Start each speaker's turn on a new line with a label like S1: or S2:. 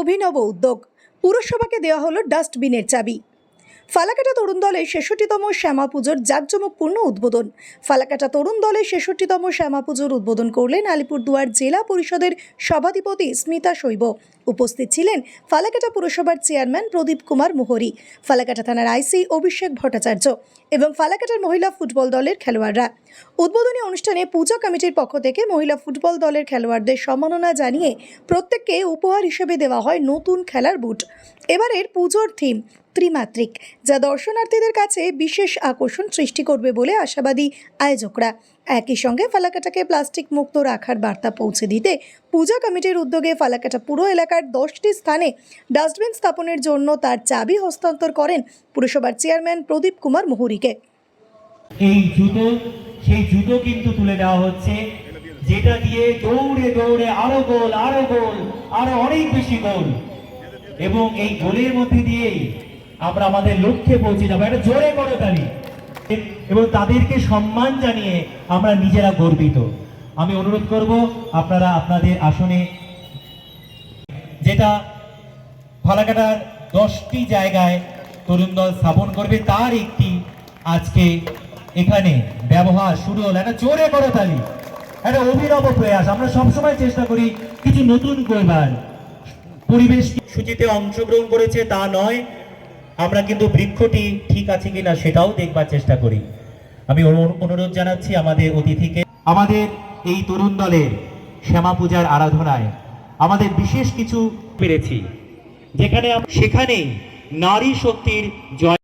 S1: অভিনব উদ্যোগ। পুরসভাকে দেওয়া হলো ডাস্টবিনের চাবি। ফালাকাটা তরুণ দলের ছেষট্টিতম শ্যামা পুজোর জাঁকজমকপূর্ণ উদ্বোধন। ফালাকাটা তরুণ দলের ছেষট্টিতম শ্যামা পুজোর উদ্বোধন করলেন আলিপুরদুয়ার জেলা পরিষদের সভাধিপতি স্মিতা শৈব। উপস্থিত ছিলেন ফালাকাটা পুরসভার চেয়ারম্যান প্রদীপ কুমার মোহরি, ফালাকাটা থানার আইসি অভিষেক ভট্টাচার্য এবং ফালাকাটার মহিলা ফুটবল দলের খেলোয়াড়রা। উদ্বোধনী অনুষ্ঠানে পূজা কমিটির পক্ষ থেকে মহিলা ফুটবল দলের খেলোয়াড়দের সম্মাননা জানিয়ে প্রত্যেককে উপহার হিসেবে দেওয়া হয় নতুন খেলার বুট। এবারের পুজোর থিম ত্রিমাত্রিক, যা দর্শনার্থীদের কাছে বিশেষ আকর্ষণ সৃষ্টি করবে বলে আশাবাদী আয়োজকরা। একই সঙ্গে ফালাকাটাকে প্লাস্টিক মুক্ত রাখার বার্তা পৌঁছে দিতে পূজা কমিটির উদ্যোগে ফালাকাটা পুরো এলাকার দশটি স্থানে ডাস্টবিন স্থাপনের জন্য তার চাবি হস্তান্তর করেন পুরসভার চেয়ারম্যান প্রদীপ কুমার মুহুরীকে।
S2: এই জুতো, সেই জুতো কিন্তু তুলে দেওয়া হচ্ছে, যেটা দিয়ে দৌড়ে দৌড়ে আরও গোল আরও গোল, আরও অনেক বেশি গোল। এবং এই গোলের মধ্যে দিয়েই আমরা আমাদের লক্ষ্যে পৌঁছে যাব। একটা জোরে করো তালি। এবং তাদেরকে সম্মান জানিয়ে আমরা নিজেরা গর্বিত। আমি অনুরোধ করব, আপনারা আপনাদের আসনে যেটা ফালাকাটার দশটি জায়গায় তরুণ দল স্থাপন করবে, তার একটি আজকে এখানে ব্যবহার শুরু হলো। একটা জোরে করো তালি, একটা অভিনব প্রয়াস। আমরা সবসময় চেষ্টা করি কিছু নতুন করবার। পরিবেশ সূচিতে অংশগ্রহণ করেছে, তা নয় আমরা কিন্তু বৃক্ষটি ঠিক আছে কিনা সেটাও দেখবার চেষ্টা করি। আমি অনু- অনুরোধ জানাচ্ছি আমাদের অতিথিকে। আমাদের এই তরুণ দলের শ্যামা পূজার আরাধনায় আমাদের বিশেষ কিছু পেরেছি। যেখানে সেখানে সেখানেই নারী শক্তির জয়